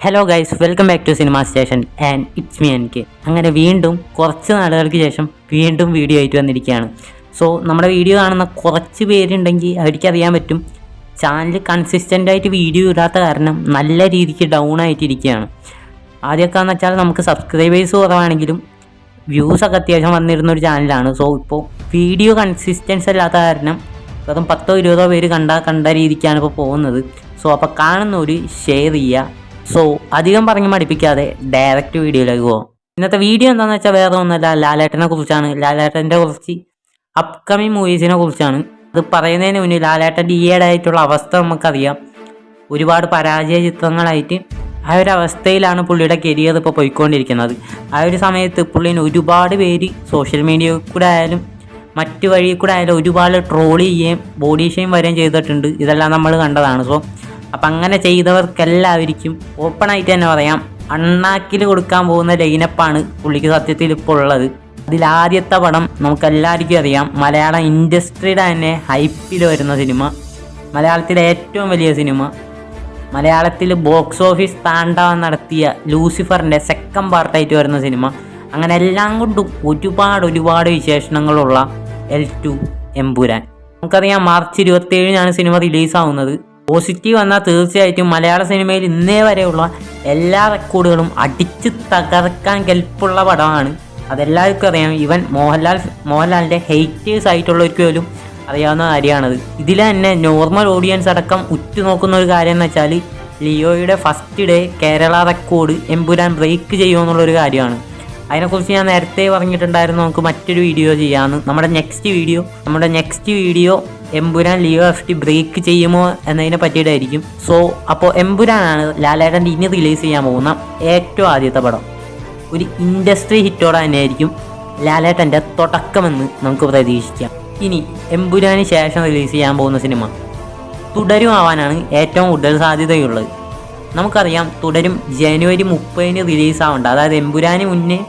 Hello guys welcome back to cinema station and it's me എനിക്ക് അങ്ങനെ വീണ്ടും കുറച്ച് നാളുകൾക്ക് ശേഷം വീണ്ടും വീഡിയോ ആയിട്ട് വന്നിരിക്കുകയാണ്. സോ നമ്മുടെ വീഡിയോ കാണുന്ന കുറച്ച് പേരുണ്ടെങ്കിൽ അവർക്കറിയാൻ പറ്റും. ചാനൽ കൺസിസ്റ്റന്റ് ആയിട്ട് വീഡിയോ ഇടാത്ത കാരണം നല്ല രീതിക്ക് ഡൗൺ ആയിട്ടിരിക്കുകയാണ്. ആദ്യമൊക്കെ എന്ന് വെച്ചാൽ നമുക്ക് സബ്സ്ക്രൈബേഴ്സ് കുറവാണെങ്കിലും വ്യൂസ് ഒക്കെ അത്യാവശ്യം വന്നിരുന്ന ഒരു ചാനലാണ് സോ ഇപ്പോൾ വീഡിയോ കൺസിസ്റ്റൻസ് അല്ലാത്ത കാരണം വെറും പത്തോ ഇരുപതോ പേര് കണ്ട കണ്ട രീതിക്കാണ് ഇപ്പോൾ പോകുന്നത്. സോ അപ്പോൾ കാണുന്നവർ ഷെയർ ചെയ്യുക സോ അധികം പറഞ്ഞ് മടിപ്പിക്കാതെ ഡയറക്റ്റ് വീഡിയോയിലേക്ക് പോകാം ഇന്നത്തെ വീഡിയോ എന്താണെന്ന് വെച്ചാൽ വേറെ ഒന്നുമല്ല ലാലേട്ടനെ കുറിച്ചാണ്. ലാലേട്ടന്റെ കുറച്ച് അപ്കമിങ് മൂവീസിനെ കുറിച്ചാണ്. അത് പറയുന്നതിന് മുന്നേ ലാലേട്ടന്റെ ആയിട്ടുള്ള അവസ്ഥ നമുക്കറിയാം. ഒരുപാട് പരാജയ ചിത്രങ്ങളായിട്ട് ആ ഒരു അവസ്ഥയിലാണ് പുള്ളിയുടെ കരിയർ ഇപ്പോൾ പോയിക്കൊണ്ടിരിക്കുന്നത്. ആ ഒരു സമയത്ത് പുള്ളീനെ ഒരുപാട് പേര് സോഷ്യൽ മീഡിയ കൂടെ ആയാലും മറ്റു വഴി കൂടെ ആയാലും ഒരുപാട് ട്രോൾ ചെയ്യുകയും ബോഡി ഷെയിം വരികയും ചെയ്തിട്ടുണ്ട്. ഇതെല്ലാം നമ്മൾ കണ്ടതാണ്. സോ അപ്പം അങ്ങനെ ചെയ്തവർക്കെല്ലാവർക്കും ഓപ്പണായിട്ട് തന്നെ പറയാം. അണ്ണാക്കിൽ കൊടുക്കാൻ പോകുന്ന ലൈനപ്പാണ് പുള്ളിക്ക് സത്യത്തിൽ ഇപ്പോൾ ഉള്ളത്. അതിലാദ്യത്തെ പടം നമുക്കെല്ലാവർക്കും അറിയാം. മലയാളം ഇൻഡസ്ട്രിയുടെ തന്നെ ഹൈപ്പിൽ വരുന്ന സിനിമ. മലയാളത്തിലെ ഏറ്റവും വലിയ സിനിമ. മലയാളത്തിൽ ബോക്സ് ഓഫീസ് താണ്ഡവം നടത്തിയ ലൂസിഫറിന്റെ സെക്കൻഡ് പാർട്ടായിട്ട് വരുന്ന സിനിമ. അങ്ങനെ എല്ലാം കൊണ്ടും ഒരുപാട് ഒരുപാട് വിശേഷണങ്ങളുള്ള എൽ ടു എമ്പുരാൻ. നമുക്കറിയാം മാർച്ച് ഇരുപത്തേഴിനാണ് സിനിമ റിലീസാവുന്നത് പോസിറ്റീവ് എന്നാൽ തീർച്ചയായിട്ടും മലയാള സിനിമയിൽ ഇന്നേ വരെയുള്ള എല്ലാ റെക്കോർഡുകളും അടിച്ച് തകർക്കാൻ കെൽപ്പുള്ള പടമാണ്. അതെല്ലാവർക്കും അറിയാം. ഇവൻ മോഹൻലാൽ മോഹൻലാലിന്റെ ഹെയ്റ്റേഴ്സ് ആയിട്ടുള്ളവർക്ക് പോലും അറിയാവുന്ന കാര്യമാണത്. ഇതിൽ തന്നെ നോർമൽ ഓഡിയൻസ് അടക്കം ഉറ്റുനോക്കുന്ന ഒരു കാര്യം എന്ന് വെച്ചാൽ ലിയോയുടെ first day Kerala record Empuraan break ചെയ്യുമോ ചെയ്യുമെന്നുള്ളൊരു കാര്യമാണ്. അതിനെക്കുറിച്ച് ഞാൻ നേരത്തെ പറഞ്ഞിട്ടുണ്ടായിരുന്നു. നമുക്ക് മറ്റൊരു വീഡിയോ ചെയ്യാമെന്ന് നമ്മുടെ നെക്സ്റ്റ് വീഡിയോ നമ്മുടെ next video Empuraan Leo F T break ചെയ്യുമോ എന്നതിനെ പറ്റിയിട്ടായിരിക്കും. സോ അപ്പോൾ എമ്പുരാനാണ് ലാലേട്ടന്റെ ഇനി റിലീസ് ചെയ്യാൻ പോകുന്ന ഏറ്റവും ആദ്യത്തെ പടം. ഒരു ഇൻഡസ്ട്രി ഹിറ്റോടെ തന്നെയായിരിക്കും ലാലേട്ടന്റെ തുടക്കമെന്ന് നമുക്ക് പ്രതീക്ഷിക്കാം. ഇനി എമ്പുരാന് ശേഷം റിലീസ് ചെയ്യാൻ പോകുന്ന സിനിമ. തുടരും ആവാനാണ് ഏറ്റവും കൂടുതൽ സാധ്യതയുള്ളത്. നമുക്കറിയാം തുടരും ജനുവരി മുപ്പതിന് റിലീസ് ആവേണ്ട. അതായത് എമ്പുരാന് മുന്നേ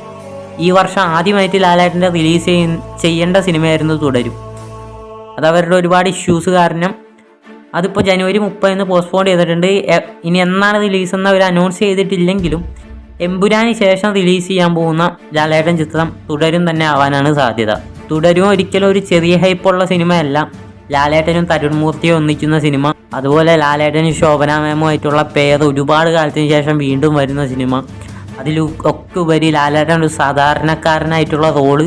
ഈ വർഷം ആദ്യമായിട്ട് ലാലേട്ടന്റെ റിലീസ് ചെയ്യ ചെയ്യേണ്ട സിനിമയായിരുന്നു തുടരും. അത് അവരുടെ ഒരുപാട് ഇഷ്യൂസ് കാരണം അതിപ്പോൾ ജനുവരി മുപ്പതിന് പോസ്റ്റ്പോൺ ചെയ്തിട്ടുണ്ട്. ഇനി എന്നാണ് റിലീസ് എന്ന് അവർ അനൗൺസ് ചെയ്തിട്ടില്ലെങ്കിലും എമ്പുരാന് ശേഷം റിലീസ് ചെയ്യാൻ പോകുന്ന ലാലേട്ടൻ ചിത്രം തുടരും തന്നെ ആവാനാണ് സാധ്യത. തുടരും ഒരിക്കലും ഒരു ചെറിയ ഹൈപ്പുള്ള സിനിമയല്ല. ലാലേട്ടനും തരുൺമൂർത്തിയും ഒന്നിക്കുന്ന സിനിമ. അതുപോലെ ലാലേട്ടനും ശോഭന മേമുമായിട്ടുള്ള പേർ ഒരുപാട് കാലത്തിന് ശേഷം വീണ്ടും വരുന്ന സിനിമ. അതിൽ ഒക്കെ ഉപരി ലാലേട്ടൻ ഒരു സാധാരണക്കാരനായിട്ടുള്ള റോൾ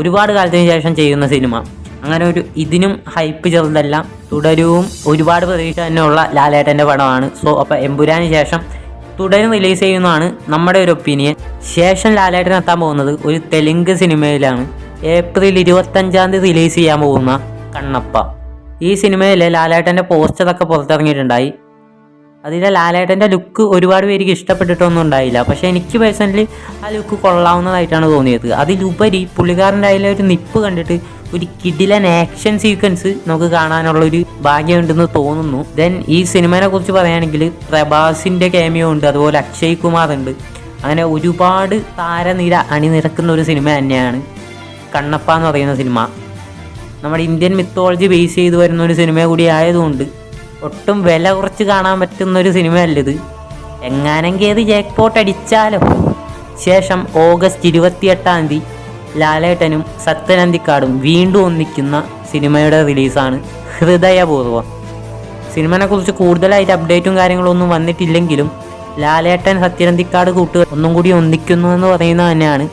ഒരുപാട് കാലത്തിന് ശേഷം ചെയ്യുന്ന സിനിമ. അങ്ങനെ ഒരു ഇതിനും ഹൈപ്പ് ചെറുതല്ല തുടരവും ഒരുപാട് പ്രതീക്ഷ തന്നെയുള്ള ലാലേട്ടന്റെ പടമാണ്. സോ അപ്പോൾ എമ്പുരാന് ശേഷം തുടരും റിലീസ് ചെയ്യുന്നതാണ് നമ്മുടെ ഒരു ഒപ്പീനിയൻ ശേഷം ലാലേട്ടൻ എത്താൻ പോകുന്നത് ഒരു തെലുങ്ക് സിനിമയിലാണ്. ഏപ്രിൽ ഇരുപത്തഞ്ചാം തീയതി റിലീസ് ചെയ്യാൻ പോകുന്ന കണ്ണപ്പ. ഈ സിനിമയിലെ ലാലേട്ടന്റെ പോസ്റ്ററൊക്കെ പുറത്തിറങ്ങിയിട്ടുണ്ടായി. അതിലെ ലാലേട്ടന്റെ ലുക്ക് ഒരുപാട് പേർക്ക് ഇഷ്ടപ്പെട്ടിട്ടൊന്നും ഉണ്ടായില്ല. പക്ഷേ എനിക്ക് പേഴ്സണലി ആ ലുക്ക് കൊള്ളാവുന്നതായിട്ടാണ് തോന്നിയത്. അതിലുപരി പുള്ളിക്കാരന്റെ അതിലെ ഒരു നിപ്പ് കണ്ടിട്ട് ഒരു കിടിലൻ ആക്ഷൻ സീക്വൻസ് നമുക്ക് കാണാനുള്ള ഒരു ഭാഗ്യമുണ്ടെന്ന് തോന്നുന്നു. ദെൻ ഈ സിനിമയെ കുറിച്ച് പറയുകയാണെങ്കിൽ പ്രഭാസിന്റെ കേമിയോ ഉണ്ട് അതുപോലെ അക്ഷയ് കുമാർ ഉണ്ട്. അങ്ങനെ ഒരുപാട് താരനിര അണിനിരക്കുന്ന ഒരു സിനിമ തന്നെയാണ് കണ്ണപ്പ എന്ന് പറയുന്ന സിനിമ നമ്മുടെ ഇന്ത്യൻ മിത്തോളജി ബേസ് ചെയ്ത് വരുന്ന ഒരു സിനിമ കൂടി ആയതുകൊണ്ട് ഒട്ടും വില കുറച്ച് കാണാൻ പറ്റുന്ന ഒരു സിനിമയല്ലത് എങ്ങാനെങ്കിൽ ഏത് ജാക്ക്പോട്ട് അടിച്ചാലോ ശേഷം ഓഗസ്റ്റ് ഇരുപത്തിയെട്ടാം തീയതി ലാലേട്ടനും സത്യനന്ദിക്കാടും വീണ്ടും ഒന്നിക്കുന്ന സിനിമയുടെ റിലീസാണ് ഹൃദയപൂർവം സിനിമനെ കുറിച്ച് കൂടുതലായിട്ട് അപ്ഡേറ്റും കാര്യങ്ങളൊന്നും വന്നിട്ടില്ലെങ്കിലും ലാലേട്ടൻ സത്യനന്ദിക്കാട് കൂട്ട് ഒന്നും കൂടി ഒന്നിക്കുന്നു എന്ന് പറയുന്നത് തന്നെയാണ്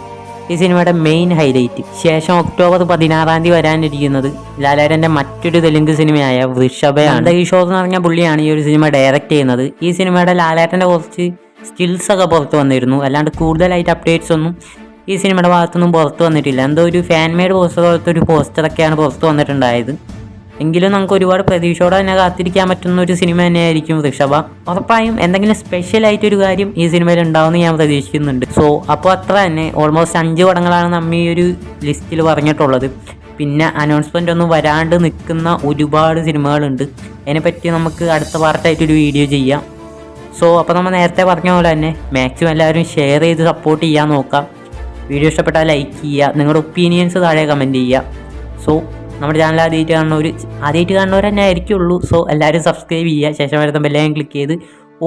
ഈ സിനിമയുടെ മെയിൻ ഹൈലൈറ്റ് ശേഷം ഒക്ടോബർ പതിനാറാം തീയതി വരാനിരിക്കുന്നത് ലാലേട്ടന്റെ മറ്റൊരു തെലുങ്ക് സിനിമയായ വൃഷഭയാണ്. ഈശോർ എന്ന് പറഞ്ഞ പുള്ളിയാണ് ഈ ഒരു സിനിമ ഡയറക്റ്റ് ചെയ്യുന്നത്. ഈ സിനിമയുടെ ലാലേട്ടന്റെ കുറച്ച് സ്കിൽസ് ഒക്കെ പുറത്ത് വന്നിരുന്നു. അല്ലാണ്ട് കൂടുതലായിട്ട് അപ്ഡേറ്റ്സ് ഒന്നും ഈ സിനിമയുടെ ഭാഗത്തൊന്നും പുറത്ത് വന്നിട്ടില്ല. എന്തോ ഒരു ഫാൻ മെയ്ഡ് പോസ്റ്റർ പോലത്തെ ഒരു പോസ്റ്ററൊക്കെയാണ് പുറത്ത് വന്നിട്ടുണ്ടായത്. എങ്കിലും നമുക്ക് ഒരുപാട് പ്രതീക്ഷയോടെ തന്നെ കാത്തിരിക്കാൻ പറ്റുന്ന ഒരു സിനിമ തന്നെയായിരിക്കും ഋഷഭ. ഉറപ്പായും എന്തെങ്കിലും സ്പെഷ്യൽ ആയിട്ട് ഒരു കാര്യം ഈ സിനിമയിൽ ഉണ്ടാവുമെന്ന് ഞാൻ പ്രതീക്ഷിക്കുന്നുണ്ട്. സോ അപ്പോൾ അത്ര തന്നെ. ഓൾമോസ്റ്റ് അഞ്ച് പടങ്ങളാണ് നമ്മ ഈ ഒരു ലിസ്റ്റിൽ പറഞ്ഞിട്ടുള്ളത്. പിന്നെ അനൗൺസ്മെന്റ് ഒന്നും വരാണ്ട് നിൽക്കുന്ന ഒരുപാട് സിനിമകളുണ്ട്. അതിനെപ്പറ്റി നമുക്ക് അടുത്ത പാർട്ടായിട്ടൊരു വീഡിയോ ചെയ്യാം. സോ അപ്പോൾ നമ്മൾ നേരത്തെ പറഞ്ഞ പോലെ തന്നെ മാക്സിമം എല്ലാവരും ഷെയർ ചെയ്ത് സപ്പോർട്ട് ചെയ്യാൻ നോക്കാം. വീഡിയോ ഇഷ്ടപ്പെട്ടാൽ ലൈക്ക് ചെയ്യുക നിങ്ങളുടെ ഒപ്പീനിയൻസ് താഴെ കമന്റ് ചെയ്യുക. സോ നമ്മുടെ ചാനൽ ആദ്യമായിട്ട് കാണുന്നവർ ആദ്യമായിട്ട് കാണുന്നവർ തന്നെ ആയിരിക്കുള്ളൂ. സോ എല്ലാവരും സബ്സ്ക്രൈബ് ചെയ്യുക. ശേഷം വരുന്ന ബെല്ലൈൻ ക്ലിക്ക് ചെയ്ത്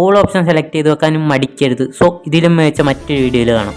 ഓൾ ഓപ്ഷൻ സെലക്ട് ചെയ്ത് വെക്കാനും മടിക്കരുത്. സോ ഇതിലും മികച്ച മറ്റൊരു വീഡിയോയിൽ കാണാം.